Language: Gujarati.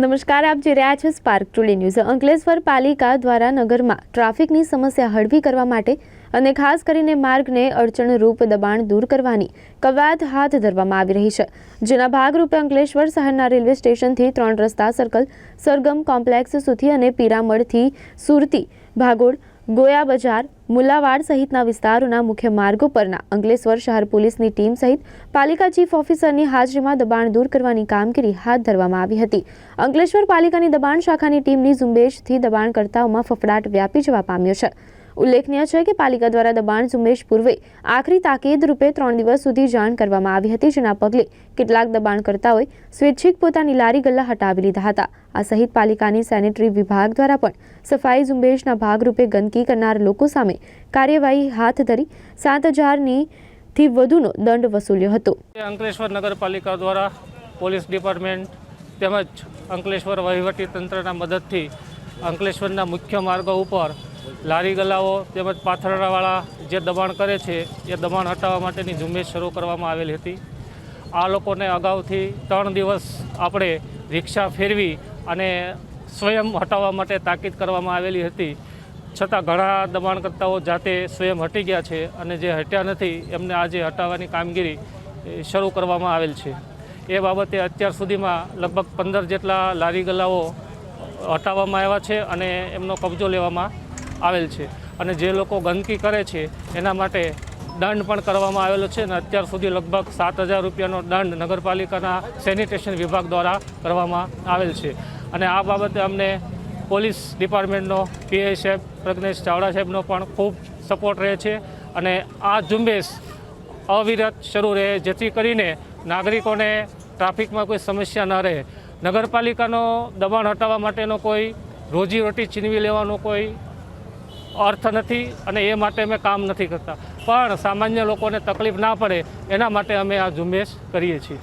નમસ્કાર, આપ જોઈ રહ્યા છો સ્પાર્ક ટુડે ન્યૂઝ અંકલેશ્વર પાલિકા દ્વારા નગરમાં ટ્રાફિકની સમસ્યા હળવી કરવા માટે અને ખાસ કરીને માર્ગને અડચણરૂપ દબાણ દૂર કરવાની કવાયત હાથ ધરવામાં આવી રહી છે. જેના ભાગરૂપે અંકલેશ્વર શહેરના રેલવે સ્ટેશનથી ત્રણ રસ્તા, સર્કલ, સરગમ કોમ્પ્લેક્સ સુધી અને પીરામળથી સુરતી, ભાગોળ ગોયા બજાર, મુલાવાડ સહિતના વિસ્તારોના મુખ્ય માર્ગો પરના અંકલેશ્વર શહેર પોલીસની ટીમ સહિત પાલિકા ચીફ ઓફિસરની હાજરીમાં દબાણ દૂર કરવાની કામગીરી હાથ ધરવામાં આવી હતી. અંકલેશ્વર પાલિકાની દબાણ શાખાની ટીમની ઝુંબેશથી દબાણકર્તાઓમાં ફફડાટ વ્યાપી જવા પામ્યો છે. ઉલ્લેખનીય છે કે પાલિકા દ્વારા દબાણ ઝુંબેશ પૂર્વે આખરી તાકીદ રૂપે ત્રણ દિવસ સુધી જાણ કરવામાં આવી હતી, જેના પગલે કેટલાક દબાણકર્તાઓએ સ્વૈચ્છિક પોતાની લારી ગલ્લા હટાવી લીધા હતા. આ સહિત પાલિકાની સેનેટરી વિભાગ દ્વારા પણ સફાઈ ઝુંબેશના ભાગરૂપે ગંદકી કરનાર લોકો સામે કાર્યવાહી હાથ ધરી સાત હજારની થી વધુનો દંડ વસૂલ્યો હતો. અંકલેશ્વર નગરપાલિકા દ્વારા પોલીસ ડિપાર્ટમેન્ટ તેમજ અંકલેશ્વર વહીવટી તંત્રના મદદથી અંકલેશ્વરના મુખ્ય માર્ગો ઉપર લારી ગલાઓ તેમજ પાથરણાવાળા જે દબાણ કરે છે, એ દબાણ હટાવવા માટેની ઝુંબેશ શરૂ કરવામાં આવેલી હતી. આ લોકોને અગાઉથી ત્રણ દિવસ આપણે રિક્ષા ફેરવી અને સ્વયં હટાવવા માટે તાકીદ કરવામાં આવેલી હતી. છતાં ઘણા દબાણકર્તાઓ જાતે સ્વયં હટી ગયા છે અને જે હટ્યા નથી, એમને આજે હટાવવાની કામગીરી શરૂ કરવામાં આવેલ છે. એ બાબતે અત્યાર સુધીમાં લગભગ પંદર જેટલા લારી ગલાઓ હટાવવામાં આવ્યા છે અને એમનો કબજો લેવામાં આવેલ છે. અને જે લોકો ગંદકી કરે છે, એના માટે દંડ પણ કરવામાં આવેલો છે અને અત્યાર સુધી લગભગ સાત હજાર રૂપિયાનો દંડ નગરપાલિકાના સેનિટેશન વિભાગ દ્વારા કરવામાં આવેલ છે. અને આ બાબતે અમને પોલીસ ડિપાર્ટમેન્ટનો પીઆઈ સાહેબ પ્રજ્ઞેશ ચાવડા સાહેબનો પણ ખૂબ સપોર્ટ રહે છે અને આ ઝુંબેશ અવિરત શરૂ રહે, જેથી કરીને નાગરિકોને ટ્રાફિકમાં કોઈ સમસ્યા ન રહે. નગરપાલિકાનો દબાણ હટાવવા માટેનો કોઈ રોજીરોટી છીનવી લેવાનો કોઈ અર્થ નથી અને એ માટે અમે કામ નથી કરતા. પણ સામાન્ય લોકોને તકલીફ ના પડે, એના માટે અમે આ ઝુંબેશ કરીએ છીએ.